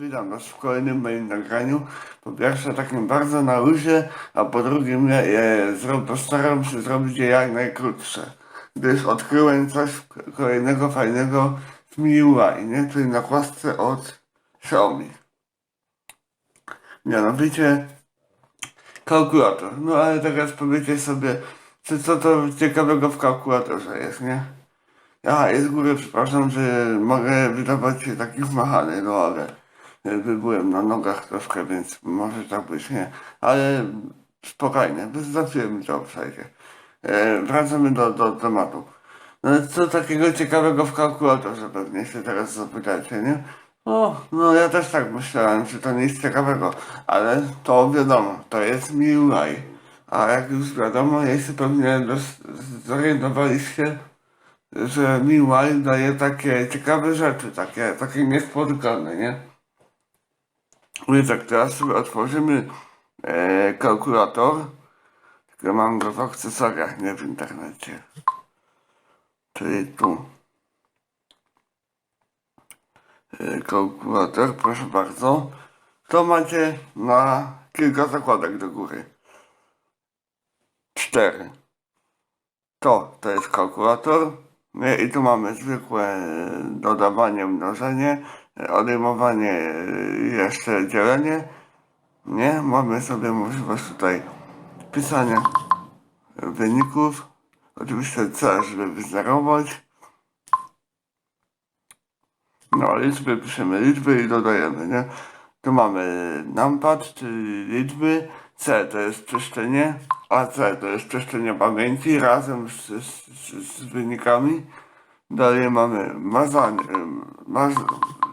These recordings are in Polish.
witam Was w kolejnym moim nagraniu. Po pierwsze takim bardzo na luzie, a po drugie ja, ja zro, postaram się zrobić je jak najkrótsze. Gdyż odkryłem coś kolejnego fajnego w MIUI, nie? Czyli nakładce od Xiaomi. Mianowicie kalkulator. No ale teraz powiecie sobie, co, co to ciekawego w kalkulatorze jest, nie? Aha, jest z góry, przepraszam, że mogę wydawać się taki wmachany, no ale byłem na nogach troszkę, więc może tak być, nie? Ale spokojnie, wystarczyłem mi to przejdzie. E, wracamy do, do tematu. No co takiego ciekawego w kalkulatorze pewnie się teraz zapytacie, nie? O, no ja też tak myślałem, że to nic ciekawego, ale to wiadomo, to jest MIUI. A jak już wiadomo, jeśli pewnie zorientowaliście, że MIUI daje takie ciekawe rzeczy, takie, takie niespotykane, nie? Więc tak, teraz sobie otworzymy e, kalkulator. Tylko mam go w akcesoriach, nie w internecie. Czyli tu. E, kalkulator, proszę bardzo. To macie na kilka zakładek do góry. Cztery. To, to jest kalkulator. Nie, I tu mamy zwykłe e, dodawanie, mnożenie, odejmowanie, e, jeszcze dzielenie. Nie, mamy sobie możliwość tutaj pisania wyników. Oczywiście C, żeby wyzerować. No, liczby piszemy liczby i dodajemy, nie? Tu mamy numpad, czyli liczby, C to jest czyszczenie, a C to jest czyszczenie pamięci razem z, z, z wynikami. Dalej mamy mazanie, maz,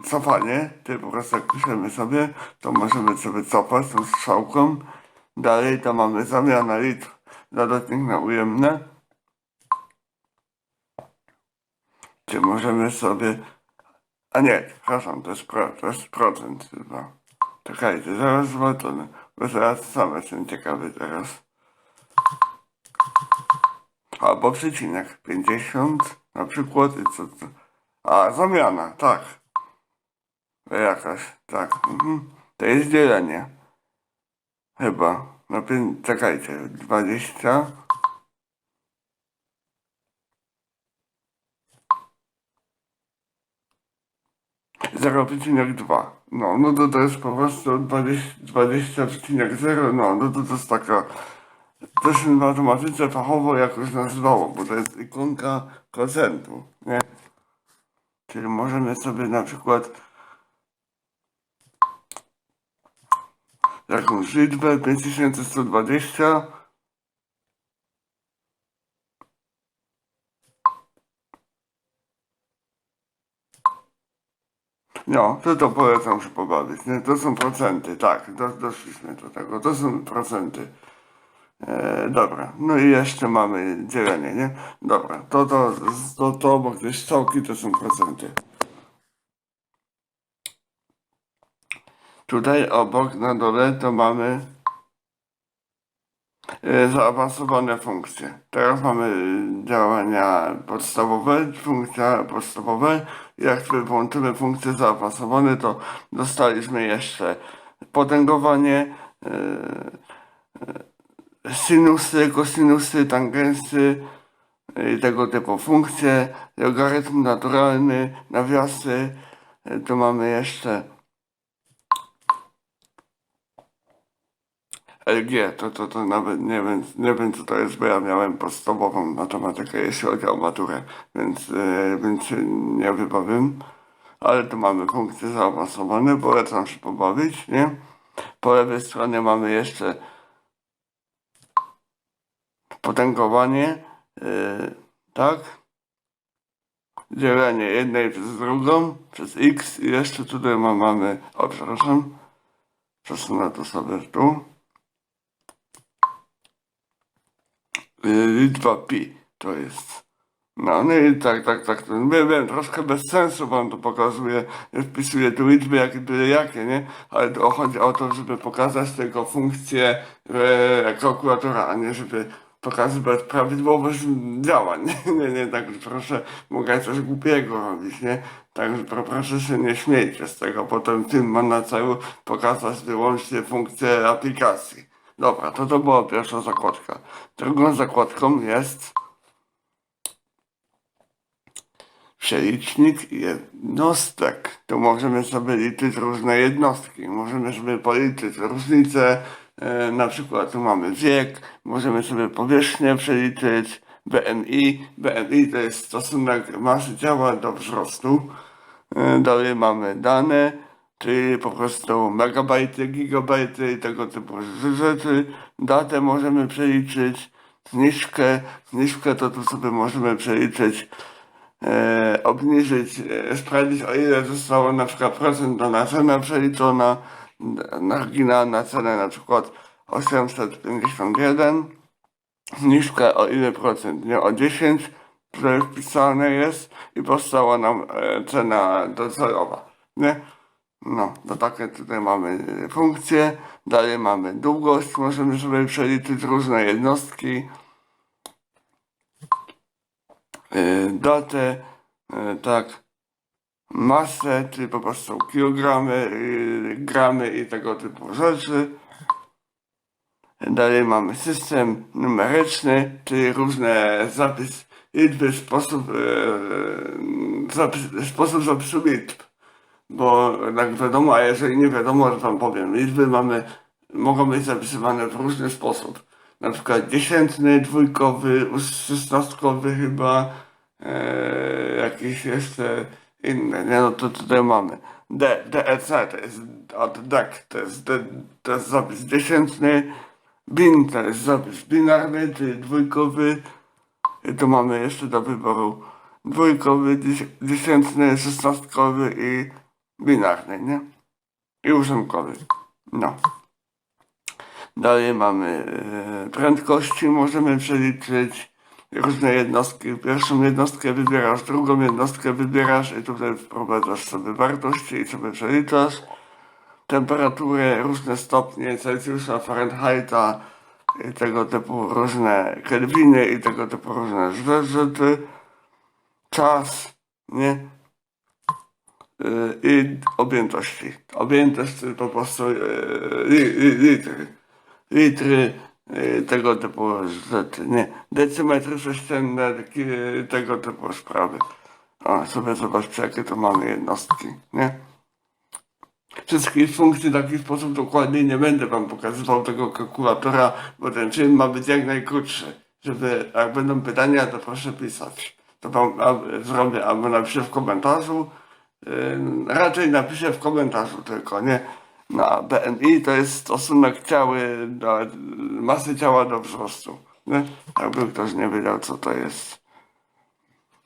cofanie, czyli po prostu jak piszemy sobie, to możemy sobie cofać tą strzałką. Dalej to mamy zamiana liczb dodatnych na ujemne. Czy możemy sobie a nie, przepraszam, to jest, pro, to jest procent chyba. Czekajcie, zaraz zobaczymy, bo zaraz sam jestem ciekawy teraz. Albo przecinek, 50 na przykład i co to? A, zamiana, tak. Jakaś, tak. Mhm. To jest dzielenie. Chyba. No, czekajcie, 20 0,2. No, no to to jest po prostu 20 20,0, no, no to to jest taka, to się w matematyce fachowo jakoś nazywało, bo to jest ikonka procentu, nie? Czyli możemy sobie na przykład jakąś liczbę 5120 No, to to polecam się pobawić. Nie? To są procenty, tak, do, doszliśmy do tego. To są procenty. E, dobra, no i jeszcze mamy dzielenie, nie? Dobra, to to, to, to obok te strzałki to są procenty. Tutaj obok na dole to mamy e, zaawansowane funkcje. Teraz mamy działania podstawowe, funkcja podstawowe. Jak sobie włączymy funkcje zaawansowane, to dostaliśmy jeszcze potęgowanie, e, e, sinusy, kosinusy, tangensy i tego typu funkcje, logarytm naturalny, nawiasy. E, Tu mamy jeszcze LG, to, to, to nawet nie wiem, nie wiem co to jest, bo ja miałem podstawową matematykę, jeśli chodzi o maturę, więc, e, więc nie wypowiem. Ale tu mamy funkcje zaawansowane, polecam się pobawić, nie? Po lewej stronie mamy jeszcze potęgowanie, e, tak? Dzielenie jednej przez drugą, przez x i jeszcze tutaj ma- mamy, o przepraszam, przesunę to sobie tu. Y, liczba pi to jest. No, no i tak, tak, tak. Wiem, wiem, troszkę bez sensu wam to pokazuje, wpisuję tu liczby jakie byle jakie, nie? Ale to chodzi o to, żeby pokazać tylko funkcję e, kalkulatora, a nie żeby pokazywać prawidłowość działań. Nie, nie, tak proszę, mogę coś głupiego robić, nie? Także pro- proszę się nie śmiejcie z tego, potem tym ma na celu pokazać wyłącznie funkcję aplikacji. Dobra, to to była pierwsza zakładka. Drugą zakładką jest przelicznik jednostek. Tu możemy sobie liczyć różne jednostki. Możemy sobie policzyć różnice. E, na przykład tu mamy wiek, możemy sobie powierzchnię przeliczyć. BMI. BMI to jest stosunek masy ciała do wzrostu. E, Dalej mamy dane, czyli po prostu megabajty, gigabajty i tego typu rzeczy. Datę możemy przeliczyć, zniżkę, zniżkę to tu sobie możemy przeliczyć, e, obniżyć, e, sprawdzić o ile zostało na przykład procent dana cena przeliczona, n- oryginalna cena na przykład 851, zniżkę o ile procent, nie o 10, które wpisane jest i powstała nam e, cena docelowa, nie? No, to takie tutaj mamy funkcje, dalej mamy długość, możemy sobie przeliczyć różne jednostki, e, datę, e, tak, masę, czyli po prostu kilogramy, e, gramy i tego typu rzeczy. Dalej mamy system numeryczny, czyli różne zapis liczby, sposób, e, zapis, sposób zapisu liczb. Bo jak wiadomo, a jeżeli nie wiadomo, to wam powiem, liczby mamy, mogą być zapisywane w różny sposób. Na przykład dziesiętny, dwójkowy, szesnastkowy chyba, e, jakieś jeszcze inne, no to tutaj mamy. D, DEC to jest od DEC, to jest, D, to jest zapis dziesiętny, BIN to jest zapis binarny, czyli dwójkowy. I tu mamy jeszcze do wyboru dwójkowy, dziesię- dziesiętny, szesnastkowy i binarny, nie? I ósemkowy. No. Dalej mamy e, prędkości, możemy przeliczyć różne jednostki. Pierwszą jednostkę wybierasz, drugą jednostkę wybierasz i tutaj wprowadzasz sobie wartości i sobie przeliczasz temperatury, różne stopnie Celsjusza, Fahrenheita i tego typu różne kelwiny i tego typu różne rze- rzeczy. Czas, nie? Y, I objętości. Objętość to po prostu y, li, li, litry. Litry y, tego typu rzeczy, nie? Decymetry sześcienne, ki- tego typu sprawy. O, sobie zobaczcie jakie to mamy jednostki, nie? wszystkich funkcji w taki sposób dokładnie nie będę wam pokazywał tego kalkulatora, bo ten film ma być jak najkrótszy. Żeby jak będą pytania, to proszę pisać. To wam zrobię albo napiszę w komentarzu. Yy, raczej napiszę w komentarzu tylko, nie? Na BMI to jest stosunek ciały do masy ciała do wzrostu. Nie? Jakby ktoś nie wiedział co to jest.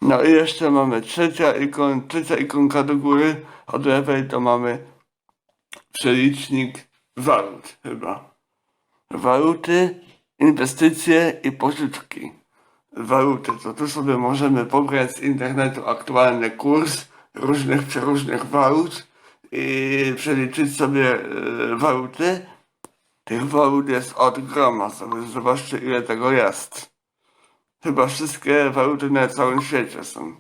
No i jeszcze mamy trzecia ikon, trzecia ikonka do góry. Od lewej to mamy przelicznik walut chyba. Waluty, inwestycje i pożyczki. Waluty, to tu sobie możemy pobrać z internetu aktualny kurs różnych przeróżnych walut i przeliczyć sobie e, waluty. Tych walut jest od groma, sobie zobaczcie ile tego jest. Chyba wszystkie waluty na całym świecie są.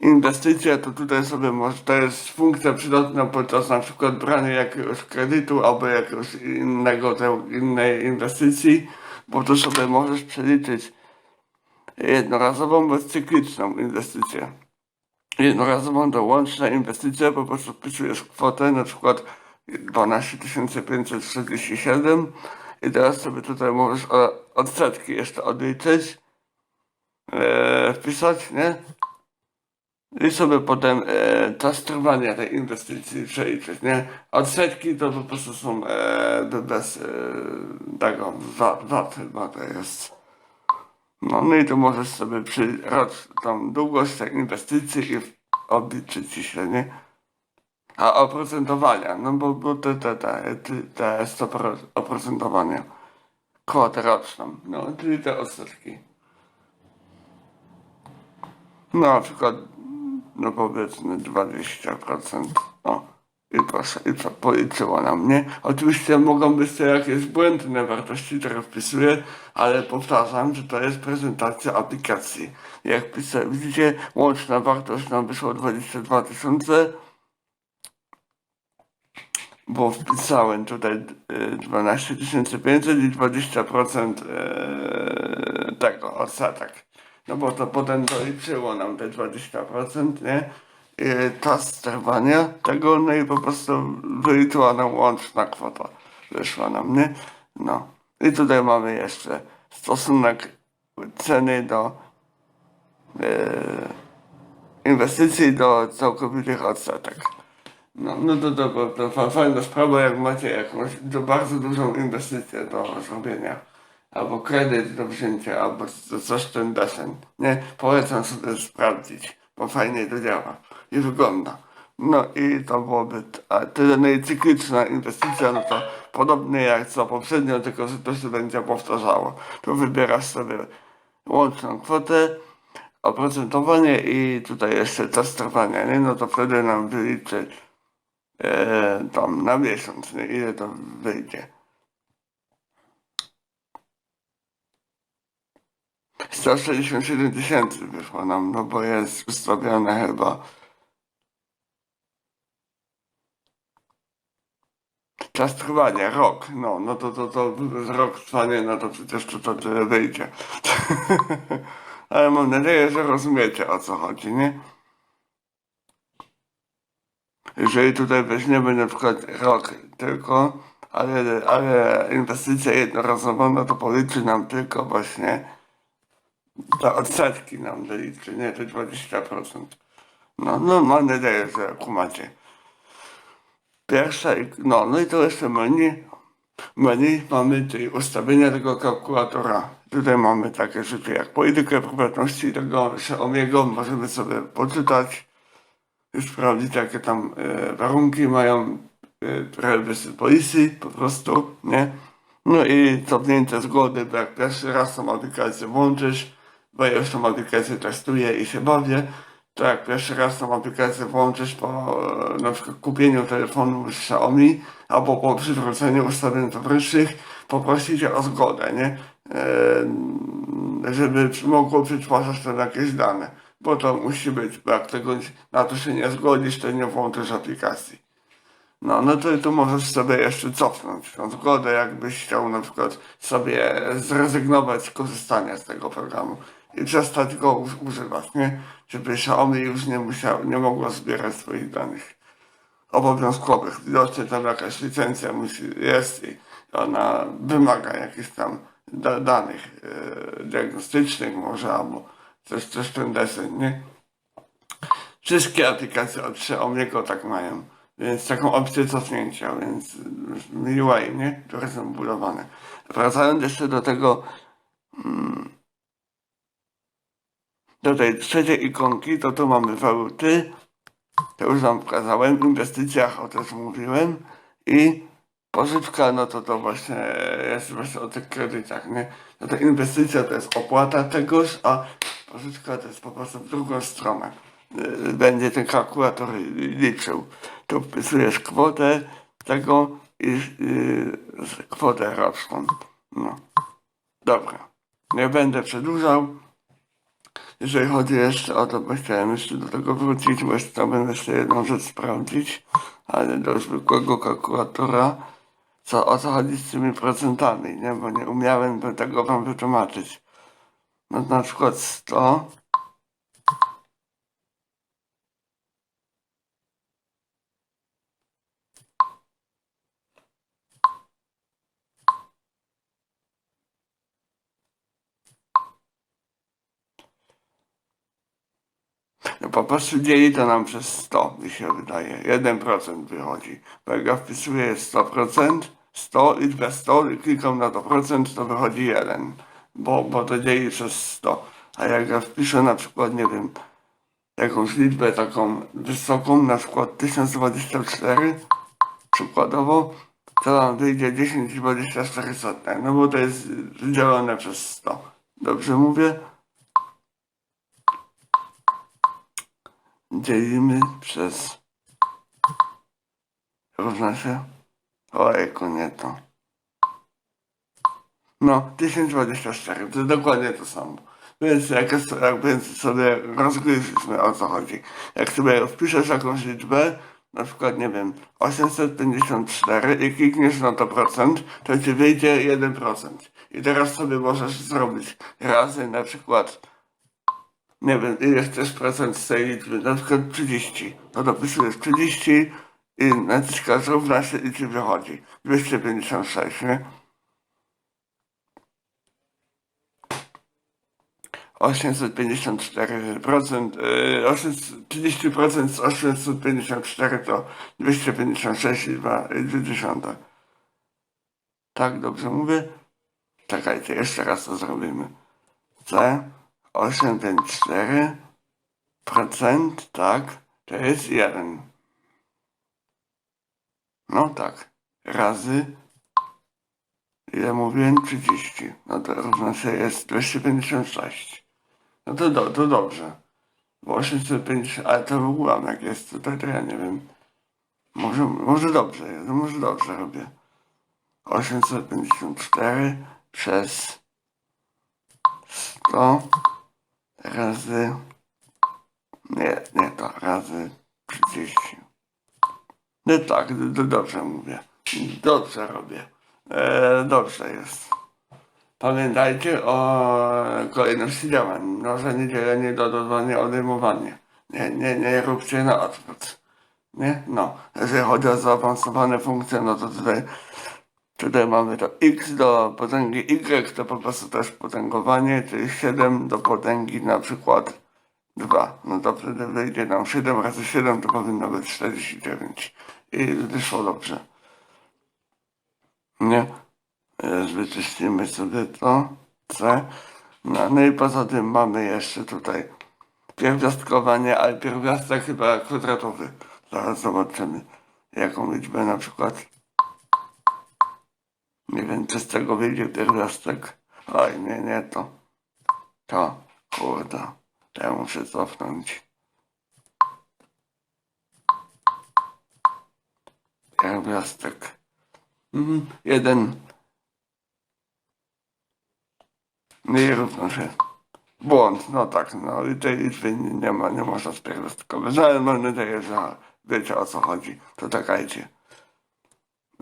Inwestycja to tutaj sobie może, to jest funkcja przydatna podczas na przykład brania jakiegoś kredytu albo jakiegoś innego, innej inwestycji, bo tu sobie możesz przeliczyć jednorazową bądź cykliczną inwestycję. Jednorazową to łączna inwestycja, po prostu wpisujesz kwotę, na przykład 12 547 i teraz sobie tutaj możesz odsetki jeszcze odliczyć, e, wpisać, nie? I sobie potem e, czas trwania tej inwestycji przeliczyć, nie? Odsetki to po prostu są e, be- bez e, tego VAT, VAT chyba to jest. No, no i tu możesz sobie przy rocz, tą długość tej inwestycji i obliczyć ci się, nie? A oprocentowania, no bo, bo te, te, te, te, te oprocentowania. Kwotę roczną, no, czyli te odsetki. No, na przykład, no powiedzmy 20%. O, I proszę, i co, policzyło nam, nie? Oczywiście mogą być to jakieś błędne wartości, które wpisuję, ale powtarzam, że to jest prezentacja aplikacji. Jak piszę, widzicie, łączna wartość nam wyszło 22 tysiące, bo wpisałem tutaj e, 12 500 i 20% e, tego odsetek. No bo to potem doliczyło nam te 20%, nie? I czas trwania tego, no i po prostu wyliczyła nam łączna kwota. Wyszła nam, nie? No. I tutaj mamy jeszcze stosunek ceny do e, inwestycji do całkowitych odsetek. No, no to, to, to, to fa- fajna sprawa, jak macie jakąś do bardzo dużą inwestycję do zrobienia, albo kredyt do wzięcia, albo co- coś ten desen. Nie, polecam sobie sprawdzić, bo fajnie to działa i wygląda. No i to byłoby, tyle no cykliczna inwestycja, no to podobnie jak co poprzednio, tylko że to się będzie powtarzało. Tu wybierasz sobie łączną kwotę, oprocentowanie i tutaj jeszcze czas trwania, nie? No to wtedy nam wyliczy e, tam na miesiąc, nie? ile to wyjdzie. 167 tysięcy wyszło nam, no bo jest ustawione chyba czas trwania, rok, no, no to, to, to rok trwania, no to przecież to, to tyle wyjdzie. Ale mam nadzieję, że rozumiecie o co chodzi, nie? Jeżeli tutaj weźmiemy na przykład rok tylko, ale, ale inwestycja jednorazowa, no to policzy nam tylko właśnie te odsetki nam doliczy, nie te 20%. No, no mam nadzieję, że kumacie. Pierwsza, i- no, no i to jeszcze menu. Menu mamy tutaj ustawienia tego kalkulatora. Tutaj mamy takie rzeczy jak politykę prywatności tego Xiaomiego, możemy sobie poczytać i sprawdzić jakie tam e, warunki mają e, privacy policy po prostu, nie? No i cofnięcie zgody, bo jak pierwszy raz tą aplikację włączysz, bo ja już tą aplikację testuję i się bawię, to jak pierwszy raz tą aplikację włączysz po e, na przykład kupieniu telefonu z Xiaomi albo po przywróceniu ustawień towarzyszych, poprosić o zgodę, nie? E, żeby mogło przetwarzać tam jakieś dane, bo to musi być, bo jak tego na to się nie zgodzisz, to nie włączysz aplikacji. No, no to tu możesz sobie jeszcze cofnąć tą zgodę, jakbyś chciał na przykład sobie zrezygnować z korzystania z tego programu i przestać go używać, nie? Żeby Xiaomi już nie musiał, nie mogło zbierać swoich danych obowiązkowych. Widocznie tam jakaś licencja musi, jest i ona wymaga jakichś tam da, danych e, diagnostycznych może, albo coś, coś ten desen, nie? Wszystkie aplikacje od Xiaomi'ego tak mają, więc taką opcję cofnięcia, więc MIUI, nie? Które są budowane. Wracając jeszcze do tego, do tej trzeciej ikonki, to tu mamy waluty, to już wam pokazałem, inwestycjach o też mówiłem i pożyczka, no to to właśnie jest właśnie o tych kredytach, nie? No to inwestycja to jest opłata tegoż, a pożyczka to jest po prostu w drugą stronę. Y, Będzie ten kalkulator liczył. Tu wpisujesz kwotę tego i yy, kwotę roczną. No. Dobra. Nie będę przedłużał. Jeżeli chodzi jeszcze o to, bo chciałem jeszcze do tego wrócić, bo jeszcze chciałbym jeszcze jedną rzecz sprawdzić, ale do zwykłego kalkulatora, co, o co chodzi z tymi procentami, nie? Bo nie umiałem tego wam wytłumaczyć. No na przykład 100 No po prostu dzieli to nam przez 100, mi się wydaje. 1% wychodzi. Bo jak ja wpisuję 100%, 100 liczbę 100 i klikam na to procent, to wychodzi 1. Bo, bo to dzieli przez 100. A jak ja wpiszę na przykład, nie wiem, jakąś liczbę taką wysoką, na przykład 1024, przykładowo, to nam wyjdzie 10,24 sotne. No bo to jest dzielone przez 100. Dobrze mówię? Dzielimy przez równa się... Ojku, nie to. No, 1024, to dokładnie to samo. Więc jak, jest- jak sobie rozgryźliśmy o co chodzi. Jak sobie wpiszesz jakąś liczbę, na przykład, nie wiem, 854 i klikniesz na to procent, to ci wyjdzie 1%. I teraz sobie możesz zrobić razy na przykład, nie wiem, ile chcesz procent z tej liczby, na przykład 30. No to pisujesz 30 i naciskasz równa się i ci wychodzi. 256, nie? 854%, yy, 800 30% z 854 to 256,2. Tak, dobrze mówię? Czekajcie, jeszcze raz to zrobimy. C 854 procent, tak, to jest 1. No tak, razy ile mówiłem? 30. No to równa się jest 256. No to, do, to dobrze. Bo 850, ale to w ułamek jest tutaj, to ja nie wiem. Może, może dobrze jest, może dobrze robię. 854 przez 100 razy, nie, nie to, razy 30. No tak, to dobrze mówię. Dobrze robię. E, dobrze jest. Pamiętajcie o kolejności działań. Mnożenie, dzielenie, dodawanie, odejmowanie. Nie, nie, nie róbcie na odwrót. Nie? No. Jeżeli chodzi o zaawansowane funkcje, no to tutaj, tutaj mamy to x do potęgi y, to po prostu też potęgowanie, czyli 7 do potęgi na przykład 2. No to wtedy wyjdzie nam 7 razy 7 to powinno być 49. I wyszło dobrze. Nie? Teraz wyczyścimy sobie to C. No, no i poza tym mamy jeszcze tutaj pierwiastkowanie, ale pierwiastek chyba kwadratowy. Zaraz zobaczymy jaką liczbę na przykład. Nie wiem, czy z tego wyjdzie pierwiastek. Oj, nie, nie to. To, kurde. Ja muszę cofnąć. Pierwiastek. Mhm, jeden. Nie równo się. Błąd, no tak, no i tej liczby nie, ma, nie można spierwiastkować. No ale mam nadzieję, że wiecie o co chodzi. To czekajcie.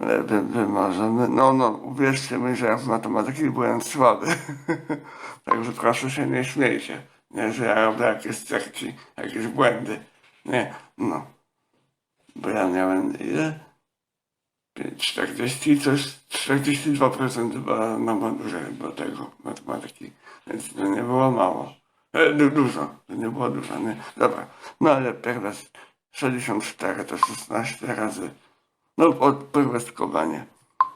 E, Wy, wymarzymy. No, no, uwierzcie mi, że ja w matematyki byłem słaby. Także proszę się nie śmiejcie. Nie, że ja robię jakieś cerki, jakieś błędy. Nie, no. Bo ja miałem ile? 40 coś, 42% chyba na maturze do tego matematyki, więc to nie było mało. E, du- dużo, to nie było dużo, nie? Dobra, no ale pierwiast 64 to 16 razy, no od pierwiastkowanie.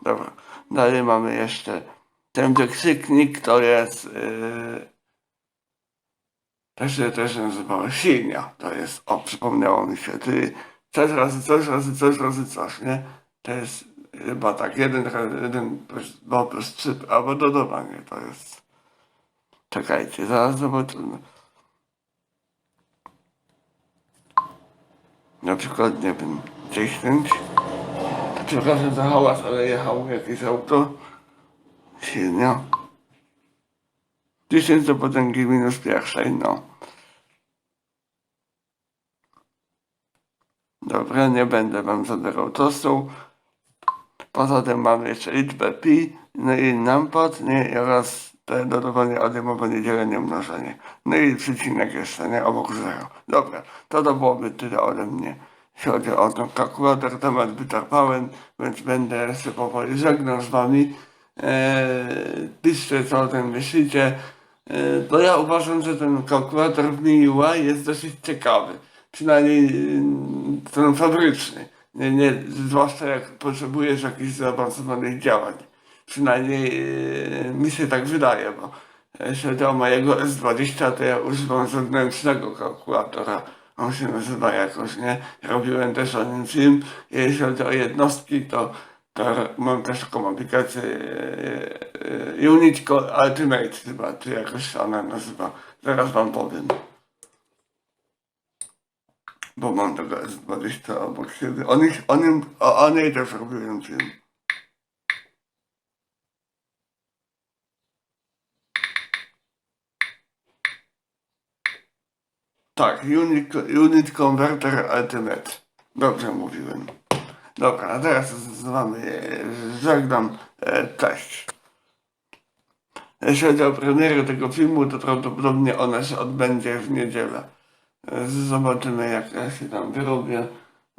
Dobra, dalej mamy jeszcze ten wykrzyknik, to jest, yy, się też nazywało silnia, to jest, o przypomniało mi się, czyli coś razy coś razy coś razy coś, nie? To jest chyba tak, jeden, jeden plus dwa plus trzy, albo dodawanie to jest. Czekajcie, zaraz zobaczymy. Na przykład, nie wiem, 10. Przepraszam za hałas, ale jechało jakieś auto. 10 do potęgi minus pierwszej, no. Dobra, nie będę wam zabierał czasu. Poza tym mamy jeszcze liczbę pi, no i numpad, nie, oraz te dodawanie, odejmowanie, dzielenie, mnożenie. No i przecinek jeszcze, nie, obok zero. Dobra, to to byłoby tyle ode mnie. Chodzi o ten kalkulator, temat wyczerpałem, więc będę się powoli żegnał z wami. Eee, piszcie co o tym myślicie. Eee, bo ja uważam, że ten kalkulator w MIUI jest dosyć ciekawy. Przynajmniej yy, ten fabryczny. Nie, nie, zwłaszcza jak potrzebujesz jakichś zaawansowanych działań. Przynajmniej yy, mi się tak wydaje, bo jeśli chodzi o mojego S20, to ja używam zewnętrznego kalkulatora. On się nazywa jakoś, nie? Robiłem też o nim film. Jeśli chodzi o jednostki, to, to mam też taką aplikację yy, yy, Unit Ultimate chyba, czy jakoś się ona nazywa. Zaraz wam powiem. bo mam tego S20 obok siebie. O, nich, o, nim, o, o niej też robiłem film. Tak, unit, unit Converter Ultimate. Dobrze mówiłem. Dobra, a teraz z, wami żegnam. E, cześć. Jeśli chodzi o premierę tego filmu, to prawdopodobnie ona się odbędzie w niedzielę. E, Zobaczymy jak ja się tam wyrobię,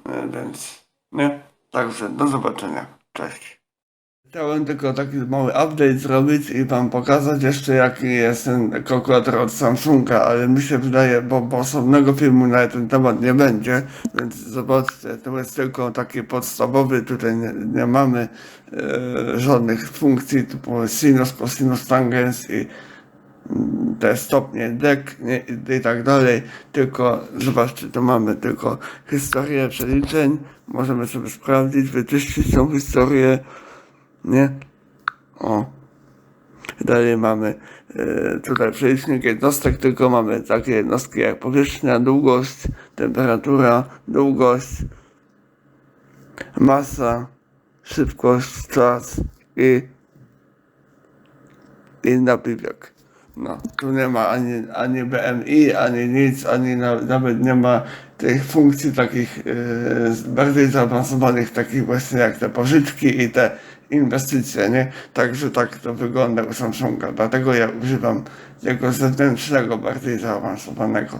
e, więc nie. Także do zobaczenia. Cześć. Chciałem tylko taki mały update zrobić i wam pokazać jeszcze jaki jest ten kalkulator od Samsunga, ale mi się wydaje, bo, bo osobnego filmu na ten temat nie będzie, więc zobaczcie, to jest tylko taki podstawowy, tutaj nie, nie mamy e, żadnych funkcji typu sinus, cosinus, tangens i mm, te stopnie dek i tak dalej, tylko zobaczcie, to mamy tylko historię przeliczeń, możemy sobie sprawdzić, wyczyścić tą historię, nie? O. Dalej mamy e, tutaj przelicznik jednostek, tylko mamy takie jednostki jak powierzchnia, długość, temperatura, długość, masa, szybkość, czas i, i napiwek. No, tu nie ma ani, ani BMI, ani nic, ani na, nawet nie ma tych funkcji takich e, bardziej zaawansowanych, takich właśnie jak te pożyczki i te inwestycje, nie? Także tak to wygląda u Samsunga. Dlatego ja używam tego zewnętrznego, bardziej zaawansowanego,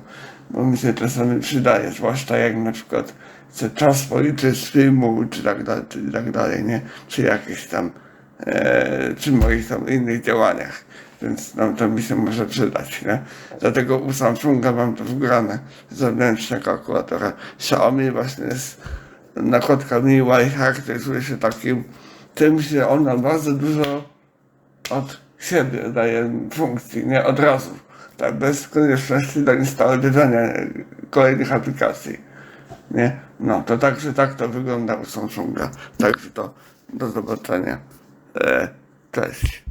bo mi się czasami przydaje, zwłaszcza jak na przykład chcę czas policzyć z filmu, czy tak dalej, czy tak dalej, nie? Czy jakieś tam, e, czy moich tam innych działaniach. Więc no, to mi się może przydać, nie? Dlatego u Samsunga mam to wgrane, zewnętrzne kalkulatora. Xiaomi właśnie jest nakotka MIUI charakteryzuje się takim tym, że ona bardzo dużo od siebie daje funkcji, nie od razu. Tak, bez konieczności zainstalowania kolejnych aplikacji. Nie? No, to także tak to wygląda u Samsunga. Także to do zobaczenia. E, cześć.